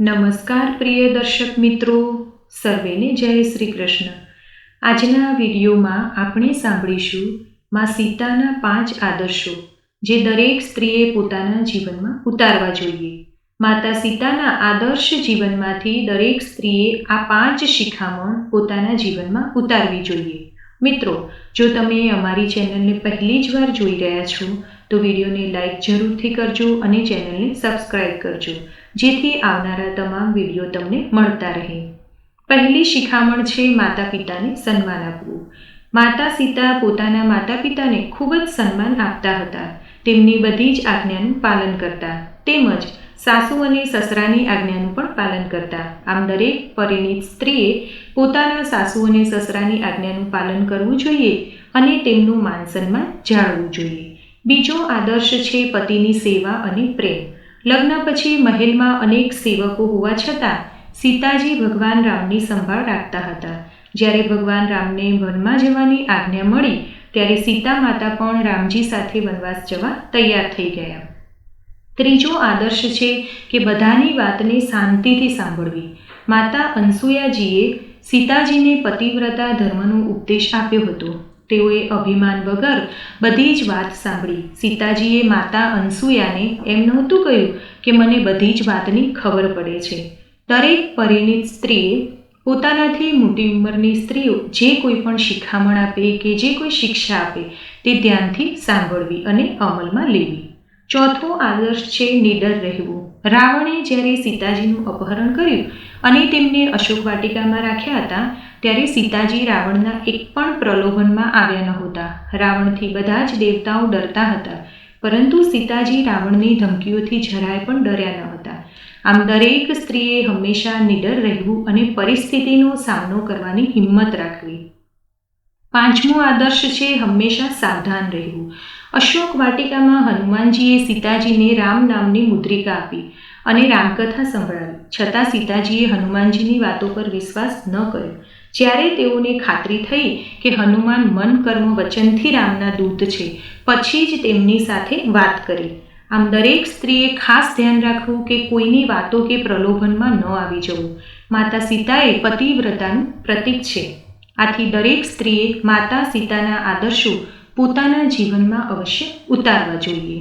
નમસ્કાર પ્રિય દર્શક મિત્રો, સર્વેને જય શ્રી કૃષ્ણ આજના વિડીયોમાં આપણે સાંભળીશું માં સીતાના પાંચ આદર્શો, જે દરેક સ્ત્રીએ પોતાના જીવનમાં ઉતારવા જોઈએ. માતા સીતાના આદર્શ જીવનમાંથી દરેક સ્ત્રીએ આ પાંચ શિખામણ પોતાના જીવનમાં ઉતારવી જોઈએ. મિત્રો, જો તમે અમારી ચેનલને પહેલી જ વાર જોઈ રહ્યા છો, તો વિડીયોને લાઈક જરૂરથી કરજો અને ચેનલને સબસ્ક્રાઈબ કરજો. જેથી આવનારા તમામ વીડિયો તમને મળતા રહે. પહેલી શિખામણ છે માતા પિતાને સન્માન આપવું. માતા સીતા પોતાના માતા પિતાને ખૂબ જ સન્માન આપતા હતા. તેમની બધી જ આજ્ઞાનું પાલન કરતા. તેમજ સાસુ અને સસરાની આજ્ઞાનું પણ પાલન કરતા. આમ દરેક પરિણીત સ્ત્રીએ પોતાના સાસુ અને સસરાની આજ્ઞાનું પાલન કરવું જોઈએ અને તેમનું માન સન્માન જાળવવું જોઈએ. બીજો આદર્શ છે પતિની સેવા અને પ્રેમ. લગ્ન પછી મહેલમાં અનેક સેવકો હોવા છતાં સીતાજી ભગવાન રામની સંભાળ રાખતા હતા. જ્યારે ભગવાન રામને વનમાં જવાની આજ્ઞા મળી, ત્યારે સીતા માતા પણ રામજી સાથે વનવાસ જવા તૈયાર થઈ ગયા. ત્રીજો આદર્શ છે કે બધાની વાતને શાંતિથી સાંભળવી. માતા અનસુયાજીએ સીતાજીને પતિવ્રતા ધર્મનો ઉપદેશ આપ્યો હતો. તેઓએ અભિમાન વગર બધી જ વાત સાંભળી. સીતાજીએ માતા અનસુયાને એમ નહોતું કહ્યું કે મને બધી જ વાતની ખબર પડે છે. દરેક પરિણીત સ્ત્રીએ પોતાનાથી મોટી ઉંમરની સ્ત્રીઓ જે કોઈ પણ શિખામણ આપે કે જે કોઈ શિક્ષા આપે તે ધ્યાનથી સાંભળવી અને અમલમાં લેવી. ચોથો આદર્શ છે નિડર રહેવું. રાવણે જ્યારે સીતાજીનું અપહરણ કર્યું અને તેમને અશોક વાટિકામાં રાખ્યા હતા, ત્યારે સીતાજી રાવણના એક પણ પ્રલોભનમાં આવ્યા નહોતા. રાવણથી બધા જ દેવતાઓ ડરતા હતા, પરંતુ સીતાજી રાવણની ધમકીઓથી જરાય પણ ડર્યા ન હતા. આમ દરેક સ્ત્રીએ હંમેશા નિડર રહેવું અને પરિસ્થિતિનો સામનો કરવાની હિંમત રાખવી. પાંચમો આદર્શ છે હંમેશા સાવધાન રહેવું. અશોક વાટિકામાં હનુમાનજીએ સીતાજીને રામ નામની મુદ્રિકા આપી અને રામકથા સંભળાવી. છતાં સીતાજીએ હનુમાનજીની વાતો પર વિશ્વાસ ન કર્યો. જ્યારે તેઓને ખાતરી થઈ કે હનુમાન મન કર્મ વચનથી રામના દૂત છે, પછી જ તેમની સાથે વાત કરી. આમ દરેક સ્ત્રીએ ખાસ ધ્યાન રાખવું કે કોઈની વાતો કે પ્રલોભનમાં ન આવી જવું. માતા સીતાએ પતિવ્રતાનું પ્રતીક છે. આથી દરેક સ્ત્રીએ માતા સીતાના આદર્શો પોતાના જીવનમાં અવશ્ય ઉતારવા જોઈએ.